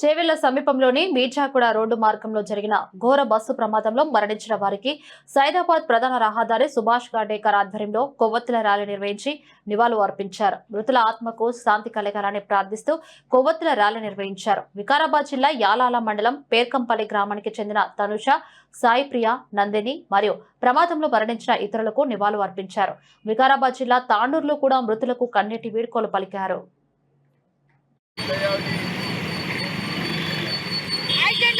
చేవెళ్ళ సమీపంలోని మీర్జాకుడ రోడ్డు మార్గంలో జరిగిన ఘోర బస్సు ప్రమాదంలో మరణించిన వారికి సైదాబాద్ ప్రధాన రహదారి సుభాష్ గాడేకర్ ఆధ్వర్యంలో కొవ్వొత్తుల ర్యాలీ నిర్వహించి నివాళులు అర్పించారు. మృతుల ఆత్మకు శాంతి కలగాలని ప్రార్థిస్తూ కొవ్వొత్తుల ర్యాలీ నిర్వహించారు. వికారాబాద్ జిల్లా యాలాల మండలం పేర్కంపల్లి గ్రామానికి చెందిన తనుష సాయి ప్రియ నందిని మరియు ప్రమాదంలో మరణించిన ఇతరులకు నివాళులు అర్పించారు. వికారాబాద్ జిల్లా తాండూరులో కూడా మృతులకు కన్నీటి వీడ్కోలు పలికారు.